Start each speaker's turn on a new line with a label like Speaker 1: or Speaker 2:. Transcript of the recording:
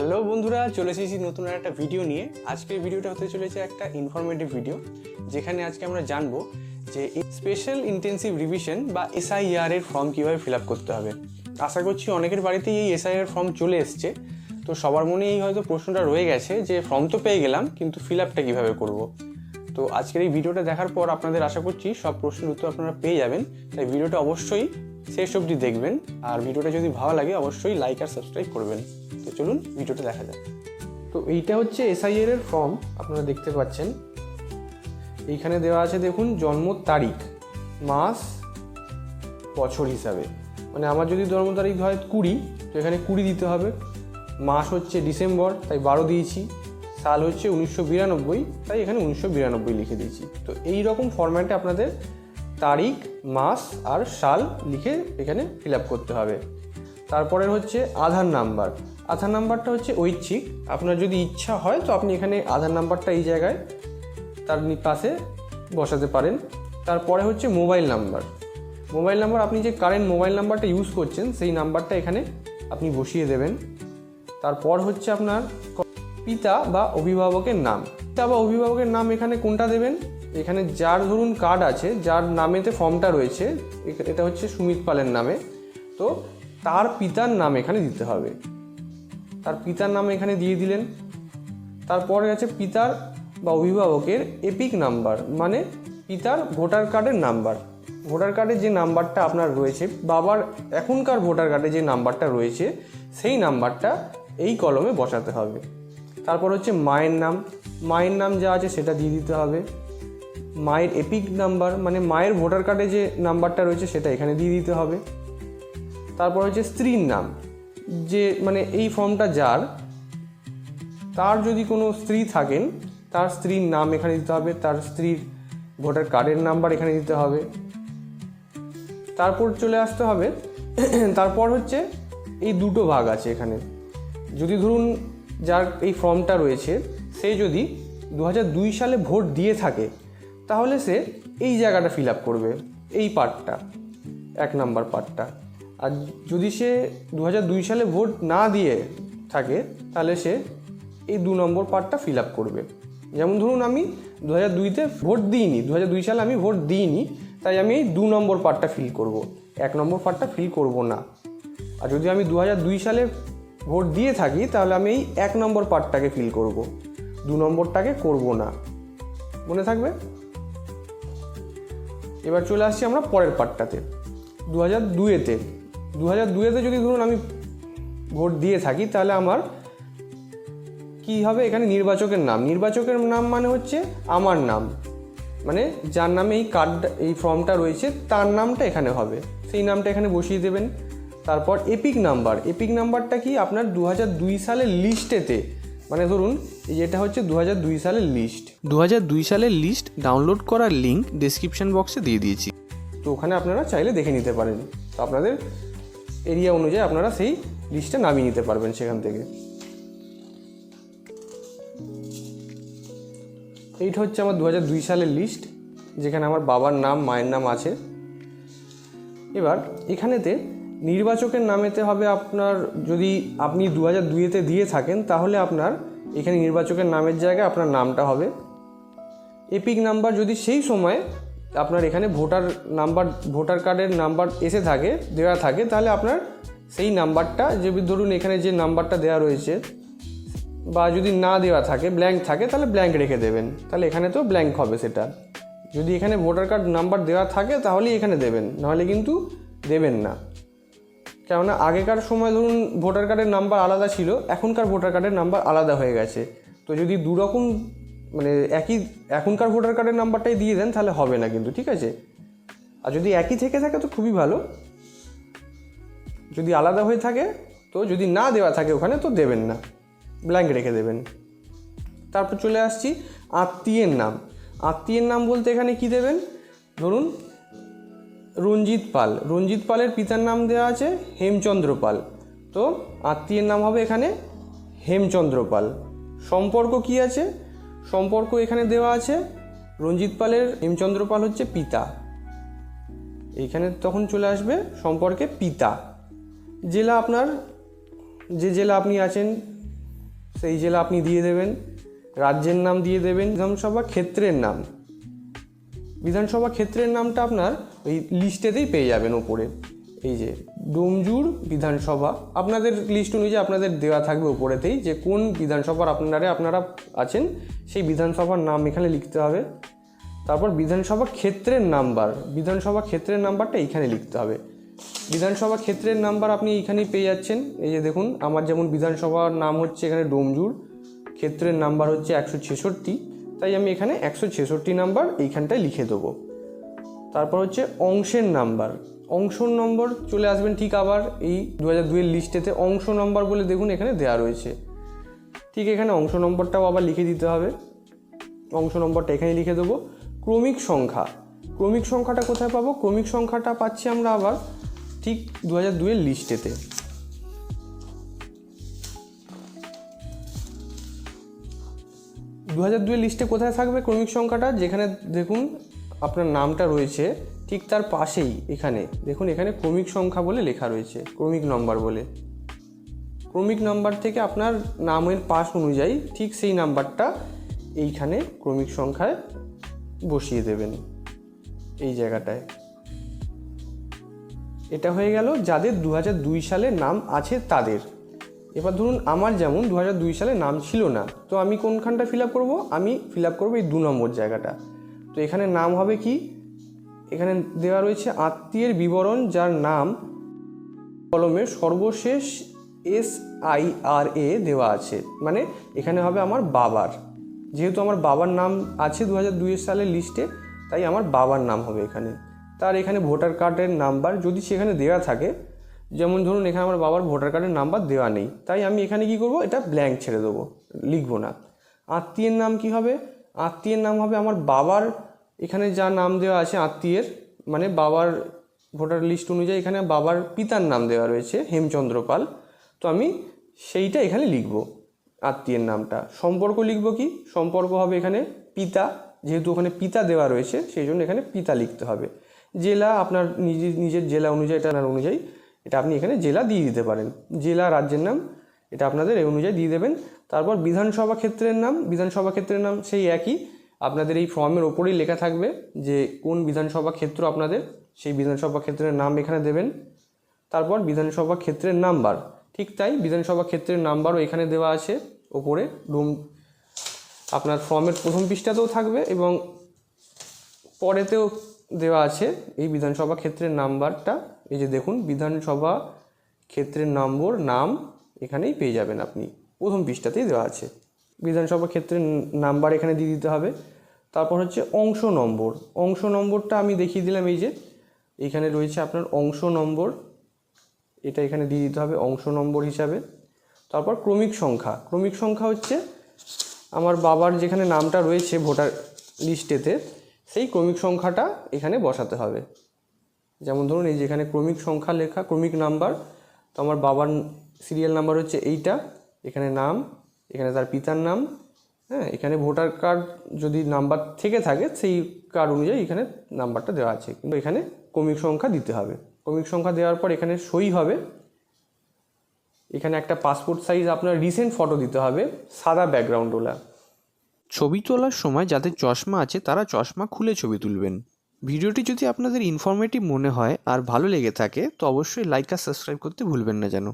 Speaker 1: Hello বন্ধুরা, চলে এসেছি নতুন একটা ভিডিও নিয়ে। আজকের ভিডিওটা হতে চলেছে একটা ইনফরমেটিভ ভিডিও যেখানে আজকে আমরা জানব যে স্পেশাল ইন্টেন্সিভ রিভিশন বা এসআইআর এর ফর্ম কীভাবে ফিল আপ করতে হবে। আশা করছি অনেকের বাড়িতেই এই এসআইআর ফর্ম চলে এসছে। তো সবার মনে এই হয়তো প্রশ্নটা রয়ে গেছে যে ফর্ম তো পেয়ে গেলাম, কিন্তু ফিল আপটা কীভাবে করব? তো আজকের এই ভিডিওটা দেখার পর আপনাদের আশা করছি সব প্রশ্নের উত্তর আপনারা পেয়ে যাবেন। তাই ভিডিওটা অবশ্যই শেষ অবধি দেখবেন। আর ভিডিওটা যদি ভালো লাগে, অবশ্যই লাইক আর সাবস্ক্রাইব করবেন। চলুন ভিডিওটা দেখা যাক। তো এইটা হচ্ছে এসআইআর এর ফর্ম আপনারা দেখতে পাচ্ছেন। এইখানে দেওয়া আছে, দেখুন, জন্ম তারিখ, মাস, বছর হিসাবে। মানে আমার যদি জন্ম তারিখ হয় কুড়ি, তো এখানে কুড়ি দিতে হবে। মাস হচ্ছে ডিসেম্বর, তাই বারো দিয়েছি। সাল হচ্ছে উনিশশো বিরানব্বই, তাই এখানে উনিশশো বিরানব্বই লিখে দিয়েছি। তো এই রকম ফরম্যাটে আপনাদের তারিখ, মাস আর সাল লিখে এখানে ফিল আপ করতে হবে। তারপরে হচ্ছে আধার নাম্বার আধার নাম্বারটা হচ্ছে ঐচ্ছিক। আপনার যদি ইচ্ছা হয়, তো আপনি এখানে আধার নাম্বারটা এই জায়গায় তার পাশে বসাতে পারেন। তারপরে হচ্ছে মোবাইল নাম্বার। মোবাইল নাম্বার, আপনি যে কারেন্ট মোবাইল নাম্বারটা ইউজ করছেন, সেই নাম্বারটা এখানে আপনি বসিয়ে দেবেন। তারপর হচ্ছে আপনার পিতা বা অভিভাবকের নাম। পিতা বা অভিভাবকের নাম এখানে কোনটা দেবেন? এখানে যার ধরুন কার্ড আছে, যার নামেতে ফর্মটা রয়েছে এটা হচ্ছে সুমিত পালের নামে। তো তার পিতার নাম এখানে দিতে হবে। তার পিতার নাম এখানে দিয়ে দিলেন। তারপরে আছে পিতার বা অভিভাবকের এপিক নাম্বার মানে পিতার ভোটার কার্ডের নাম্বার। ভোটার কার্ডের যে নাম্বারটা আপনার রয়েছে, বাবার এখনকার ভোটার কার্ডে যে নাম্বারটা রয়েছে, সেই নাম্বারটা এই কলমে বসাতে হবে। তারপর হচ্ছে মায়ের নাম মায়ের নাম যা আছে সেটা দিয়ে দিতে হবে। মায়ের এপিক নাম্বার মানে মায়ের ভোটার কার্ডে যে নাম্বারটা রয়েছে সেটা এখানে দিয়ে দিতে হবে। তারপর হচ্ছে স্ত্রীর নাম যে মানে এই ফর্মটা যার, তার যদি কোনো স্ত্রী থাকেন, তার স্ত্রীর নাম এখানে দিতে হবে, তার স্ত্রীর ভোটার কার্ডের নাম্বার এখানে দিতে হবে। তারপর চলে আসতে হবে, তারপর হচ্ছে এই দুটো ভাগ আছে এখানে। যদি ধরুন যার এই ফর্মটা রয়েছে, সে যদি দু দুই সালে ভোট দিয়ে থাকে, তাহলে সে এই জায়গাটা ফিল আপ করবে, এই পার্টটা, এক নাম্বার পার্টটা। আর যদি সে দু হাজার দুই সালে ভোট না দিয়ে থাকে, তাহলে সে এই দু নম্বর পার্টটা ফিল আপ করবে। যেমন ধরুন আমি দু হাজার দুইতে ভোট দিইনি দু হাজার দুই সালে আমি ভোট দিইনি, তাই আমি এই দু নম্বর পার্টটা ফিল করব। এক নম্বর পার্টটা ফিল করব না। আর যদি আমি দু হাজার দুই সালে ভোট দিয়ে থাকি, তাহলে আমি এই এক নম্বর পার্টটাকে ফিল করব। দু নম্বরটাকে করব না। মনে থাকবে? এবার চলে আসছি আমরা পরের পার্টটাতে। দু হাজার দুয়েতে দু হাজার দুয়েতে যদি ধরুন আমি ভোট দিয়ে থাকি তাহলে আমার কি হবে? এখানে নির্বাচকের নাম। নির্বাচকের নাম মানে হচ্ছে আমার নাম। মানে যার নামে এই কার্ড এই ফর্মটা রয়েছে তার নামটা এখানে হবে। সেই নামটা এখানে বসিয়ে দেবেন। তারপর এপিক নাম্বার এপিক নাম্বারটা কি? আপনার দু হাজার দুই সালের লিস্টেতে মানে ধরুন এটা হচ্ছে দু দুই সালের লিস্ট
Speaker 2: দু হাজার দুই সালের লিস্ট ডাউনলোড করার লিঙ্ক ডেসক্রিপশন বক্সে দিয়ে দিয়েছি।
Speaker 1: তো ওখানে আপনারা চাইলে দেখে নিতে পারেন। তো আপনাদের এরিয়া অনুযায়ী আপনারা সেই লিস্টটা নামিয়ে নিতে পারবেন সেখান থেকে। এইটা হচ্ছে আমার দু দুই সালের লিস্ট যেখানে আমার বাবার নাম, মায়ের নাম আছে। এবার এখানেতে নির্বাচকের নামেতে হবে আপনার, যদি আপনি দু হাজার দুইয়েতে দিয়ে থাকেন, তাহলে আপনার এখানে নির্বাচকের নামের জায়গায় আপনার নামটা হবে। এপিক নাম্বার যদি সেই সময় আপনার এখানে ভোটার নাম্বার, ভোটার কার্ডের নাম্বার এসে থাকে, দেওয়া থাকে, তাহলে আপনার সেই নাম্বারটা, যে ধরুন এখানে যে নাম্বারটা দেওয়া রয়েছে, বা যদি না দেওয়া থাকে ব্ল্যাঙ্ক থাকে, তাহলে ব্ল্যাঙ্ক রেখে দেবেন। তাহলে এখানে তো ব্ল্যাঙ্ক হবে সেটা। যদি এখানে ভোটার কার্ড নাম্বার দেওয়া থাকে, তাহলেই এখানে দেবেন, নাহলে কিন্তু দেবেন না। কেননা আগেকার সময় ধরুন ভোটার কার্ডের নাম্বার আলাদা ছিল, এখনকার ভোটার কার্ডের নাম্বার আলাদা হয়ে গেছে। তো যদি দু রকম মানে একই, এখনকার ভোটার কার্ডের নাম্বারটাই দিয়ে দেন, তাহলে হবে না কিন্তু, ঠিক আছে? আর যদি একই থেকে থাকে তো খুবই ভালো। যদি আলাদা হয়ে থাকে, তো যদি না দেওয়া থাকে ওখানে, তো দেবেন না। ব্ল্যাঙ্ক রেখে দেবেন। তারপর চলে আসছি আত্মীয়ের নাম। আত্মীয়ের নাম বলতে এখানে কি দেবেন? ধরুন, রঞ্জিত পাল। রঞ্জিত পালের পিতার নাম দেওয়া আছে হেমচন্দ্র পাল। তো আত্মীয়ের নাম হবে এখানে হেমচন্দ্র পাল। সম্পর্ক কি আছে? সম্পর্ক এখানে দেওয়া আছে। রঞ্জিত পালের হেমচন্দ্র পাল হচ্ছে পিতা। এইখানে তখন চলে আসবে সম্পর্কে পিতা। জেলা আপনার, যে জেলা আপনি আছেন, সেই জেলা আপনি দিয়ে দেবেন। রাজ্যের নাম দিয়ে দেবেন, বিধানসভা ক্ষেত্রের নাম। বিধানসভা ক্ষেত্রের নামটা আপনার ওই লিস্টেতেই পেয়ে যাবেন ওপরে। এই যে ডোমজুর বিধানসভা, আপনাদের লিস্ট অনুযায়ী আপনাদের দেওয়া থাকবে উপরেতেই যে কোন বিধানসভার আপনারা আপনারা আছেন, সেই বিধানসভার নাম এখানে লিখতে হবে। তারপর বিধানসভা ক্ষেত্রের নাম্বার, বিধানসভা ক্ষেত্রের নাম্বারটা এইখানে লিখতে হবে। বিধানসভা ক্ষেত্রের নাম্বার আপনি এইখানেই পেয়ে যাচ্ছেন। এই যে দেখুন, আমার যেমন বিধানসভার নাম হচ্ছে এখানে ডোমজুর, ক্ষেত্রের নাম্বার হচ্ছে একশো ছেষট্টি, তাই আমি এখানে একশো ছেষট্টি নাম্বার এইখানটায় লিখে দেবো। তারপর হচ্ছে অংশের নাম্বার অংশ নম্বর চলে আসবেন ঠিক আবার এই দু হাজার দুইয়ের লিস্টেতে। অংশ নম্বর বলে দেখুন এখানে দেওয়া রয়েছে। ঠিক এখানে অংশ নম্বরটাও আবার লিখে দিতে হবে। অংশ নম্বরটা এখানে লিখে দেবো। ক্রমিক সংখ্যা। ক্রমিক সংখ্যাটা কোথায় পাবো? ক্রমিক সংখ্যাটা পাচ্ছি আমরা আবার ঠিক দু হাজার দুইয়ের লিস্টেতে। দু হাজার দুইয়ের লিস্টে কোথায় থাকবে ক্রমিক সংখ্যাটা? যেখানে দেখুন আপনার নামটা রয়েছে। ঠিক তার পাশেই, এখানে। দেখুন, এখানে ক্রমিক সংখ্যা বলে লেখা রয়েছে, ক্রমিক নম্বর বলে। ক্রমিক নাম্বার থেকে আপনার নামের পাশ অনুযায়ী ঠিক সেই নাম্বারটা এইখানে ক্রমিক সংখ্যায় বসিয়ে দেবেন, এই জায়গাটায়। এটা হয়ে গেল যাদের দু দুই সালে নাম আছে তাদের। এবার ধরুন, আমার যেমন দু দুই সালে নাম ছিল না, তো আমি কোনখানটা ফিল আপ করব? আমি ফিল আপ করব এই দু নম্বর জায়গাটা। তো এখানে নাম হবে কি? এখানে দেওয়া রয়েছে আত্মীয়ের বিবরণ, যার নাম কলমের সর্বশেষ এস আই আর এ দেওয়া আছে। মানে এখানে হবে আমার বাবার। যেহেতু আমার বাবার নাম আছে দু হাজার দুই সালের লিস্টে, তাই আমার বাবার নাম হবে এখানে। তার এখানে ভোটার কার্ডের নাম্বার যদি সেখানে দেওয়া থাকে, যেমন ধরুন এখানে আমার বাবার ভোটার কার্ডের নাম্বার দেওয়া নেই, তাই আমি এখানে কি করব? এটা ব্ল্যাঙ্ক ছেড়ে দেবো, লিখব না। আত্মীয়ের নাম কি হবে? আত্মীয়ের নাম হবে আমার বাবার এখানে যা নাম দেওয়া আছে আত্মীয়ের মানে বাবার ভোটার লিস্ট অনুযায়ী এখানে বাবার পিতার নাম দেওয়া রয়েছে, হেমচন্দ্র পাল। তো আমি সেইটা এখানে লিখব, আত্মীয়ের নামটা। সম্পর্ক লিখব কি? সম্পর্ক হবে এখানে পিতা, যেহেতু ওখানে পিতা দেওয়া রয়েছে, সেই জন্য এখানে পিতা লিখতে হবে। জেলা আপনার নিজের নিজের জেলা অনুযায়ী এটা অনুযায়ী, এটা আপনি এখানে জেলা দিয়ে দিতে পারেন। জেলা রাজ্যের নাম, এটা আপনাদের এই অনুযায়ী দিয়ে দেবেন। তারপর বিধানসভা ক্ষেত্রের নাম, বিধানসভা ক্ষেত্রের নাম সেই একই। আপনাদের এই ফর্মের ওপরেই লেখা থাকবে যে কোন বিধানসভা ক্ষেত্র আপনাদের, সেই বিধানসভা ক্ষেত্রের নাম এখানে দেবেন। তারপর বিধানসভা ক্ষেত্রের নাম্বার, ঠিক তাই বিধানসভা ক্ষেত্রের নাম্বারও এখানে দেওয়া আছে ওপরে। রুম, আপনার ফর্মের প্রথম পৃষ্ঠাতেও থাকবে এবং পরেতেও দেওয়া আছে এই বিধানসভা ক্ষেত্রের নাম্বারটা। এই যে দেখুন, বিধানসভা ক্ষেত্রের নম্বর, নাম এখানেই পেয়ে যাবেন আপনি। প্রথম পৃষ্ঠাতেই দেওয়া আছে। বিধানসভা ক্ষেত্রে নাম্বার এখানে দিয়ে দিতে হবে। তারপর হচ্ছে অংশ নম্বর। অংশ নম্বরটা আমি দেখিয়ে দিলাম এই যে, এখানে রয়েছে আপনার অংশ নম্বর। এটা এখানে দিয়ে দিতে হবে অংশ নম্বর হিসাবে। তারপর ক্রমিক সংখ্যা। ক্রমিক সংখ্যা হচ্ছে আমার বাবার যেখানে নামটা রয়েছে ভোটার লিস্টেতে, সেই ক্রমিক সংখ্যাটা এখানে বসাতে হবে। যেমন ধরুন এই যেখানে ক্রমিক সংখ্যা লেখা, ক্রমিক নাম্বার, তো আমার বাবার সিরিয়াল নাম্বার হচ্ছে এইটা, এখানে নাম এখানে তার পিতার নাম হ্যাঁ এখানে ভোটার কার্ড যদি নাম্বার থেকে থাকে, সেই কার্ড অনুযায়ী এখানে নাম্বারটা দেওয়া আছে। কিন্তু এখানে ক্রমিক সংখ্যা দিতে হবে। ক্রমিক সংখ্যা দেওয়ার পর এখানে সই হবে। এখানে একটা পাসপোর্ট সাইজ আপনার রিসেন্ট ফটো দিতে হবে, সাদা ব্যাকগ্রাউন্ডওয়ালা
Speaker 2: ছবি তোলার সময় যাদের চশমা আছে, তারা চশমা খুলে ছবি তুলবেন। ভিডিওটি যদি আপনাদের ইনফরমেটিভ মনে হয় আর ভালো লেগে থাকে, তো অবশ্যই লাইক আর সাবস্ক্রাইব করতে ভুলবেন না যেন।